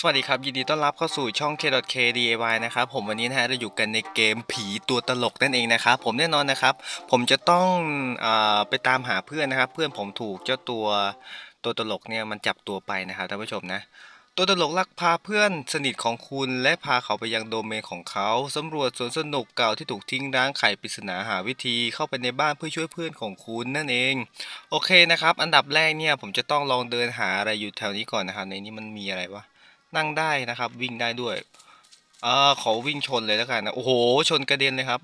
สวัสดีครับ ยินดีต้อนรับเข้าสู่ช่อง K.K DIY นะครับผมวันนี้นะฮะเราอยู่กันในเกมผีตัวตลกนั่นเองนะครับผมแน่นอนนะครับ ผมจะต้องอไปตามหาเพื่อนนะครับ เพื่อนผมถูกเจ้าตัวตัวตลกเนี่ยมันจับตัวไปนะครับท่านผู้ชมนะ ตัวตลกลักพาเพื่อนสนิทของคุณและพาเขาไปยังโดเมนของเขาสำรวจสวนสนุกเก่าที่ถูกทิ้งร้างไขปริศนาหาวิธีเข้าไปในบ้านเพื่อช่วยเพื่อนของคุณนั่นเอง โอเคนะครับ อันดับแรกเนี่ยผมจะต้องลองเดินหาอะไรอยู่แถวนี้ก่อนนะครับในนี้มันมีอะไรวะ นั่งได้นะครับ วิ่งได้ด้วยเออขอวิ่งชนเลยแล้วกันนะโอ้โห ชนกระเด็นเลยครับ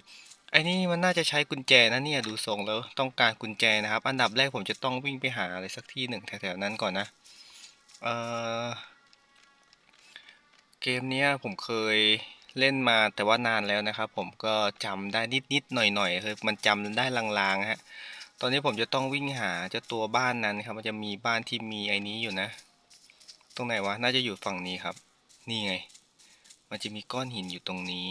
ไอ้นี่มันน่าจะใช้กุญแจนะเนี่ยดูทรงแล้วต้องการกุญแจนะครับ อันดับแรกผมจะต้องวิ่งไปหาอะไรสักที่หนึ่งแถวๆนั้นก่อนนะเออเกมเนี้ยผมเคยเล่นมาแต่ว่านานแล้วนะครับ ผมก็จำได้นิดๆหน่อยๆคือมันจำได้ลางๆฮะตอนนี้ผมจะต้องวิ่งหาเจ้าตัวบ้านนั้นครับ มันจะมีบ้านที่มีไอ้นี้อยู่นะ ตรงไหนวะ น่าจะอยู่ฝั่งนี้ครับ นี่ไง มันจะมีก้อนหินอยู่ตรงนี้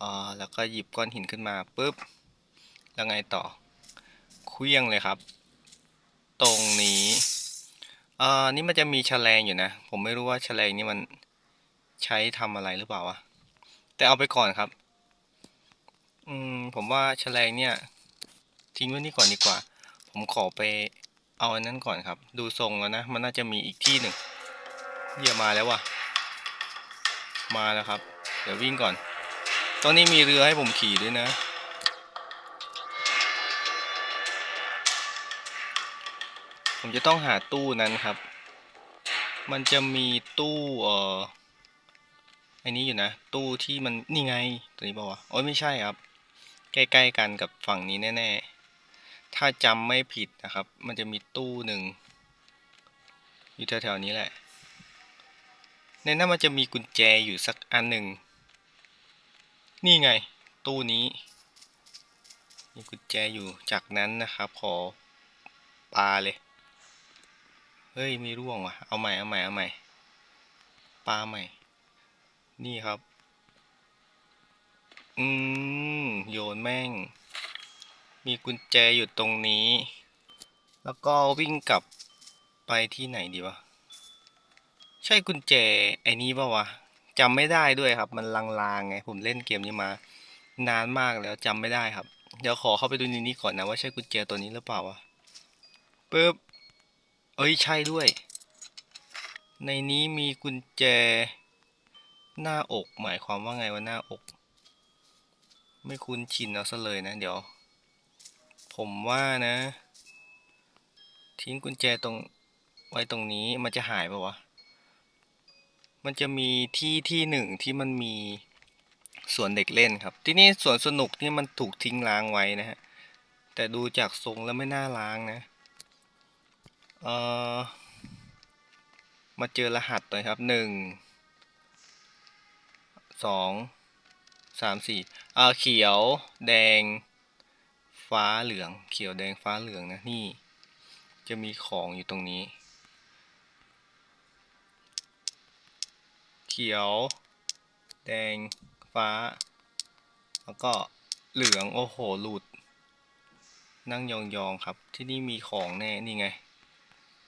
อ่าแล้วก็หยิบก้อนหินขึ้นมาปุ๊บ แล้วไงต่อเคลี้ยงเลยครับ ตรงนี้อ่านี่มันจะมีแฉลงอยู่นะ ผมไม่รู้ว่าแฉลงนี่มันใช้ทำอะไรหรือเปล่าวะ แต่เอาไปก่อนครับ อืม ผมว่าแฉลงเนี่ย ทิ้งไว้นี่ก่อนดีกว่า ผมขอไป เอาอันนั้นก่อนครับ ดูทรงแล้วนะ มันน่าจะมีอีกที่หนึ่งเยี่ยมาแล้วว่ะ มาแล้วครับ เดี๋ยววิ่งก่อน ตอนนี้มีเรือให้ผมขี่ด้วยนะ ผมจะต้องหาตู้นั้นครับ มันจะมีตู้เอ่อไอ้นี้อยู่นะ ตู้ที่มันนี่ไง ตัวนี้เปล่าโอ้ยไม่ใช่ครับ ใกล้ๆกันกับฝั่งนี้แน่ๆ ถ้าจำไม่ผิดนะครับ มันจะมีตู้หนึ่งอยู่แถวๆนี้แหละ ในนั้นมันจะมีกุญแจอยู่สักอันหนึ่ง นี่ไง ตู้นี้ มีกุญแจอยู่จากนั้นนะครับ ขอปลาเลย เฮ้ยม่ร่วงว่ะ เอาใหม่ เอาใหม่ เอาใหม่ ปลาใหม่ นี่ครับ อืม โยนแม่ง มีกุญแจอยู่ตรงนี้ แล้วก็วิ่งกลับไปที่ไหนดีวะ ใช่กุญแจไอ้นี้ป่าวะจำไม่ได้ด้วยครับ มันลางๆไง ผมเล่นเกมนี้มา นานมากแล้วจำไม่ได้ครับ เดี๋ยวขอเข้าไปดูในนี้ก่อนนะว่าใช่กุญแจตัวนี้หรือเปล่าวะปึ๊บ เอ้ยใช่ด้วย ในนี้มีกุญแจ หน้าอก หมายความว่าไงว่าหน้าอก ไม่คุ้นชินเอาซะเลยนะ เดี๋ยว ผมว่านะ ทิ้งกุญแจตรงไว้ตรงนี้มันจะหายปะวะ มันจะมีที่ที่หนึ่งที่มันมีสวนเด็กเล่นครับ ที่นี่สวนสนุกนี่มันถูกทิ้งร้างไว้นะฮะ แต่ดูจากทรงแล้วไม่น่าล้างนะเออมาเจอรหัสหน่อยครับหนึ่งสองสามสี่เอ่าเขียว แดง ฟ้าเหลือง เขียวแดงฟ้าเหลืองนะนี่ จะมีของอยู่ตรงนี้ เขียว แดงฟ้า แล้วก็เหลืองโอ้โหหลุด นั่งยองๆครับ ที่นี่มีของแน่นี่ไง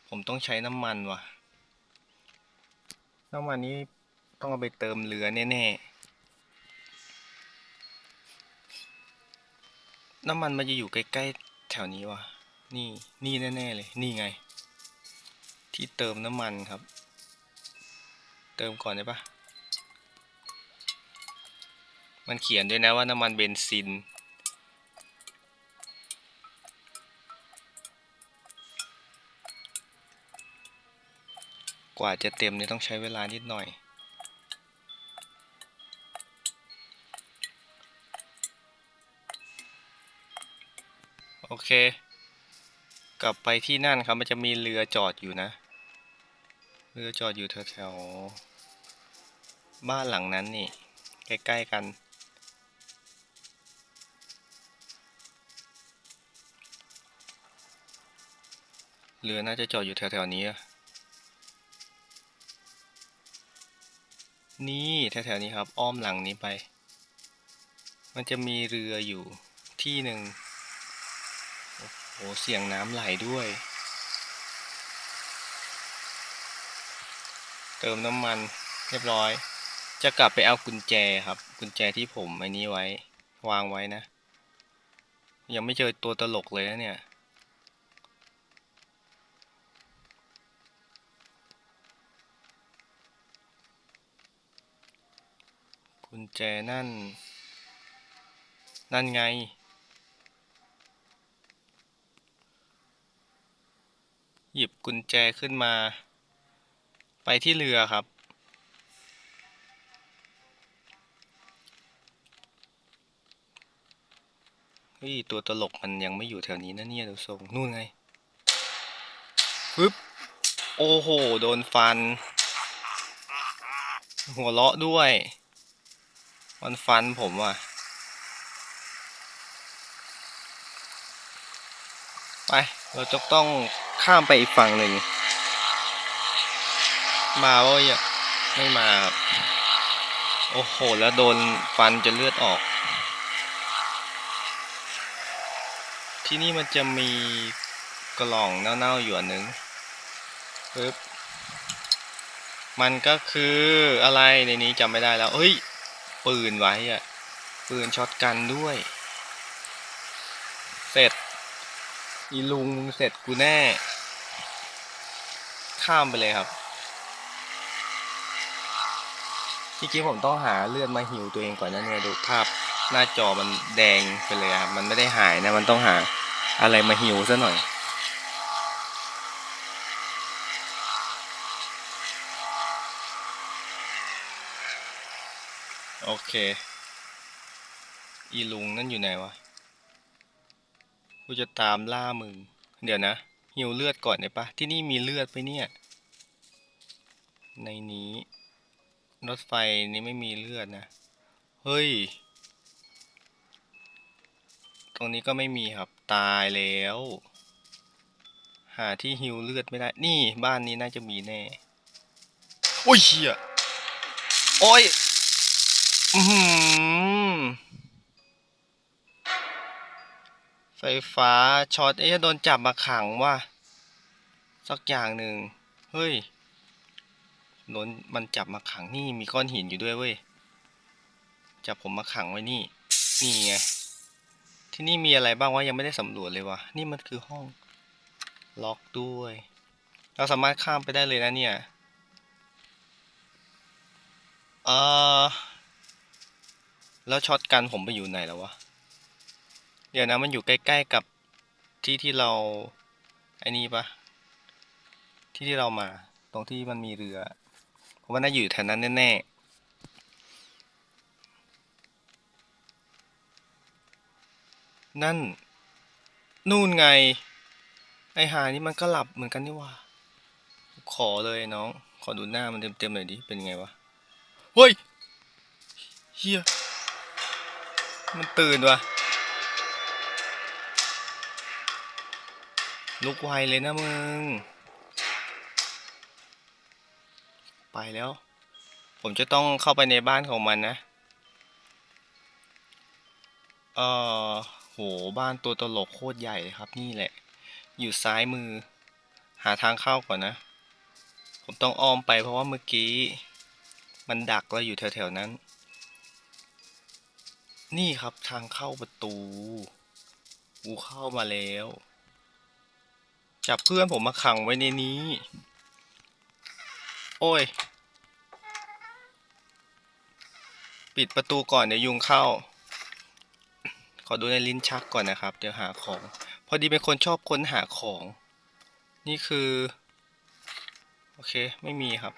ผมต้องใช้น้ำมันว่ะ น้ำมันนี้ต้องเอาไปเติมเรือแน่ๆ น้ำมันมันจะอยู่ใกล้ๆแถวนี้วะนี่นี่แน่ๆเลย นี่ไง ที่เติมน้ำมันครับ เติมก่อนได้ปะมันเขียนด้วยนะว่าน้ำมันเบนซิน กว่าจะเต็มนี่ต้องใช้เวลานิดหน่อย โอเค กลับไปที่นั่นครับ มันจะมีเรือจอดอยู่นะ เรือจอดอยู่แถวๆบ้านหลังนั้นนี่ ใกล้ๆกัน เรือน่าจะจอดอยู่แถวๆนี้นี่แถวๆนี้ครับ อ้อมหลังนี้ไป มันจะมีเรืออยู่ที่หนึ่ง โอ้เสียงน้ำไหลด้วย เติมน้ำมันเรียบร้อย จะกลับไปเอากุญแจครับ กุญแจที่ผมไอ้นี้ไว้ วางไว้นะ ยังไม่เจอตัวตลกเลยนะเนี่ยกุญแจนั่น นั่นไง หยิบกุญแจขึ้นมา ไปที่เรือครับ เฮ้ย ตัวตลกมันยังไม่อยู่แถวนี้นะเนี่ยดูทรงนู่นไงปึ๊บ โอ้โห โดนฟัน หัวเราะด้วย มันฟันผมอะ ไปเราจะต้องข้ามไปอีกฝั่งหนึ่ง มาว่าอย่าไม่มาครับโอ้โห แล้วโดนฟันจนเลือดออก ที่นี่มันจะมีกล่องเน่าๆอยู่อันหนึ่งปึ๊บมันก็คืออะไรในนี้จำไม่ได้แล้วเฮ้ย ปืนไว้อะปืนช็อตกันด้วย เสร็จ อีลุงมึงเสร็จกูแน่ ข้ามไปเลยครับจริงๆผมต้องหาเลือดมาหิวตัวเองก่อนนะเนี่ยดูภาพหน้าจอมันแดงไปเลยครับ มันไม่ได้หายนะ มันต้องหาอะไรมาหิวซะหน่อย โอเค อีลุงนั่นอยู่ไหนวะ กูจะตามล่ามึง เดี๋ยวนะหิวเลือดก่อนได้ปะที่นี่มีเลือดไปเนี่ย ในนี้ รถไฟนี้ไม่มีเลือดนะ เฮ้ย ตรงนี้ก็ไม่มีครับ ตายแล้ว หาที่ฮิวเลือดไม่ได้ นี่บ้านนี้น่าจะมีแน่ โอ้ยเหี้ยโอ้ย อือ ไฟฟ้าช็อตเอ๊ะโดนจับมาขังว่ะสักอย่างหนึ่งเฮ้ยโดนมันจับมาขังนี่มีก้อนหินอยู่ด้วยเว้ยจับผมมาขังไว้นี่ นี่ไงที่นี่มีอะไรบ้างวะยังไม่ได้สำรวจเลยวะนี่มันคือห้อง ล็อกด้วย เราสามารถข้ามไปได้เลยนะเนี่ยเออแล้วช็อตกันผมไปอยู่ไหนแล้ววะ เดี๋ยวนะมันอยู่ใกล้ ๆกับที่ที่เราไอ้นี่ปะที่ที่เรามา ตรงที่มันมีเรือผมว่าน่าอยู่แถวนั้นแน่ๆนั่น นู่นไง ไอหานี่มันก็หลับเหมือนกันนี่ว่า ขอเลยน้อง ขอดูหน้ามันเต็มๆหน่อยดิ เป็นไงวะ เฮ้ยเฮียมันตื่นวะ ลุกไวเลยนะมึง ไปแล้ว ผมจะต้องเข้าไปในบ้านของมันนะ เอ่อโห บ้านตัวตลกโคตรใหญ่เลยครับ นี่แหละ อยู่ซ้ายมือ หาทางเข้าก่อนนะ ผมต้องอ้อมไปเพราะว่าเมื่อกี้ มันดักเราอยู่แถวๆนั้น นี่ครับทางเข้าประตู กูเข้ามาแล้ว จับเพื่อนผมมาขังไว้ในนี้ โอ้ย ปิดประตูก่อนเดี๋ยวยุงเข้า ขอดูในลิ้นชักก่อนนะครับ เดี๋ยวหาของ พอดีเป็นคนชอบค้นหาของ นี่คือ โอเค ไม่มีครับ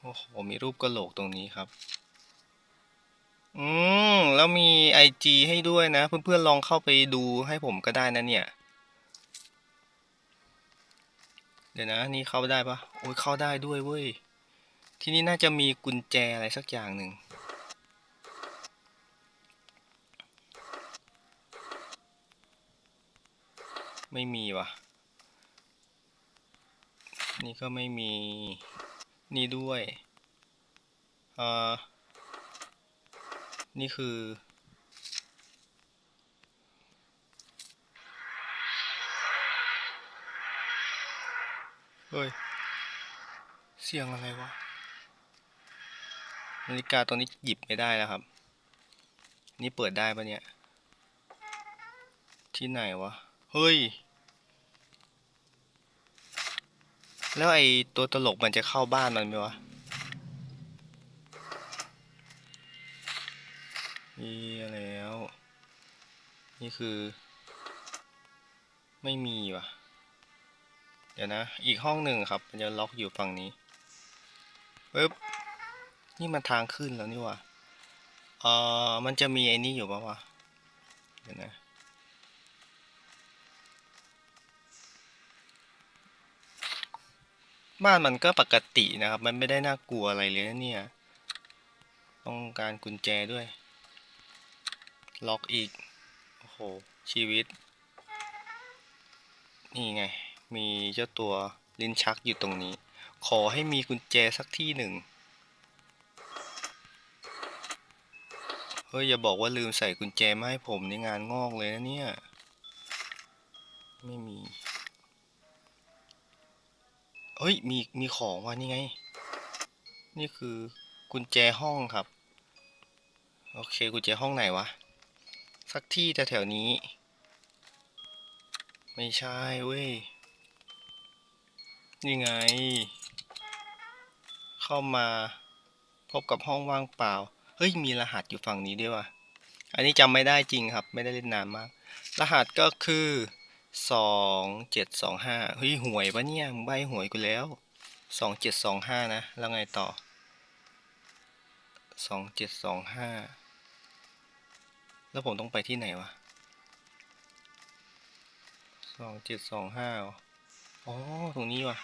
โอ้โห มีรูปกระโหลกตรงนี้ครับอืม แล้วมี IG ให้ด้วยนะ เพื่อนๆลองเข้าไปดูให้ผมก็ได้นะเนี่ย เดี๋ยวนะ นี่เข้าได้ปะโอ้ยเข้าได้ด้วยเว้ย ที่นี่น่าจะมีกุญแจอะไรสักอย่างหนึ่ง ไม่มีวะนี่ก็ไม่มี นี่ด้วย เอ่อ นี่คือ เฮ้ย เสียงอะไรวะ นาฬิกาตัวนี้หยิบไม่ได้แล้วครับ นี่เปิดได้ปะเนี่ย ที่ไหนวะ เฮ้ย แล้วไอ้ตัวตลกมันจะเข้าบ้านมันไหมวะนี่แล้ว นี่คือ ไม่มีว่ะ ดี๋ยวนะ อีกห้องหนึ่งครับมันจะล็อกอยู่ฝั่งนี้ปึ๊บนี่มันทางขึ้นแล้วนี่วะเออมันจะมีไอ้นี่อยู่ปะวะเดี๋ยวนะบ้านมันก็ปกตินะครับ มันไม่ได้น่ากลัวอะไรเลยนะเนี่ย ต้องการกุญแจด้วย ล็อกอีก โอ้โห ชีวิต นี่ไง มีเจ้าตัวลิ้นชักอยู่ตรงนี้ ขอให้มีกุญแจสักที่หนึ่ง เฮ้ย อย่าบอกว่าลืมใส่กุญแจมาให้ผมในงานงอกเลยนะเนี่ย ไม่มี เฮ้ย มี มีของว่ะนี่ไง นี่คือกุญแจห้องครับ โอเค กุญแจห้องไหนวะ สักที่แถวๆนี้ ไม่ใช่เว้ย นี่ไง เข้ามาพบกับห้องว่างเปล่า เฮ้ย มีรหัสอยู่ฝั่งนี้ด้วยว่ะ อันนี้จำไม่ได้จริงครับ ไม่ได้เล่นนานมาก รหัสก็คือสองเจ็ดสองห้าเฮ้ยหวยปะเนี่ยมึงใบหวยกูแล้วสองเจ็ดสองห้านะ แล้วไงต่อสองเจ็ดสองห้าแล้วผมต้องไปที่ไหนวะสองเจ็ดสองห้าอ๋อ ตรงนี้ว่ะ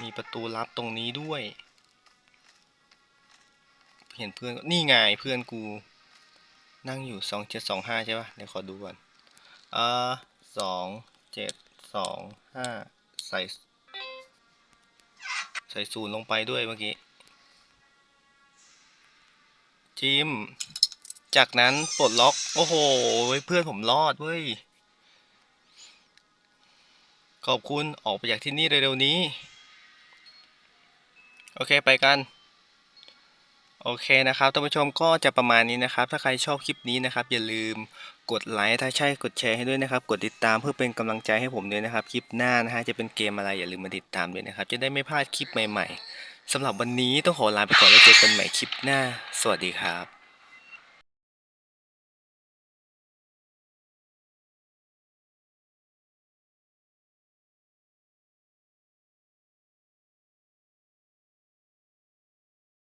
มีประตูลับตรงนี้ด้วย เห็นเพื่อนนี่ไงเพื่อนกู นั่งอยู่สองเจ็ดสองห้าใช่ปะเดี๋ยวขอดูก่อนอ่าสองเจ็ดสองห้าใส่ ใส่ศูนย์ลงไปด้วยเมื่อกี้จิมจากนั้นปลดล็อก โอ้โห เพื่อนผมรอดเว้ย ขอบคุณออกไปจากที่นี่เร็วๆนี้ โอเคไปกัน โอเคนะครับท่านผู้ชมก็จะประมาณนี้นะครับ ถ้าใครชอบคลิปนี้นะครับ อย่าลืมกดไลค์ถ้าใช่กดแชร์ให้ด้วยนะครับ กดติดตามเพื่อเป็นกำลังใจให้ผมด้วยนะครับ คลิปหน้านะฮะจะเป็นเกมอะไรอย่าลืมมาติดตามด้วยนะครับ จะได้ไม่พลาดคลิปใหม่ ๆสำหรับวันนี้ต้องขอลาไปก่อนแล้วเจอกันใหม่คลิปหน้า สวัสดีครับ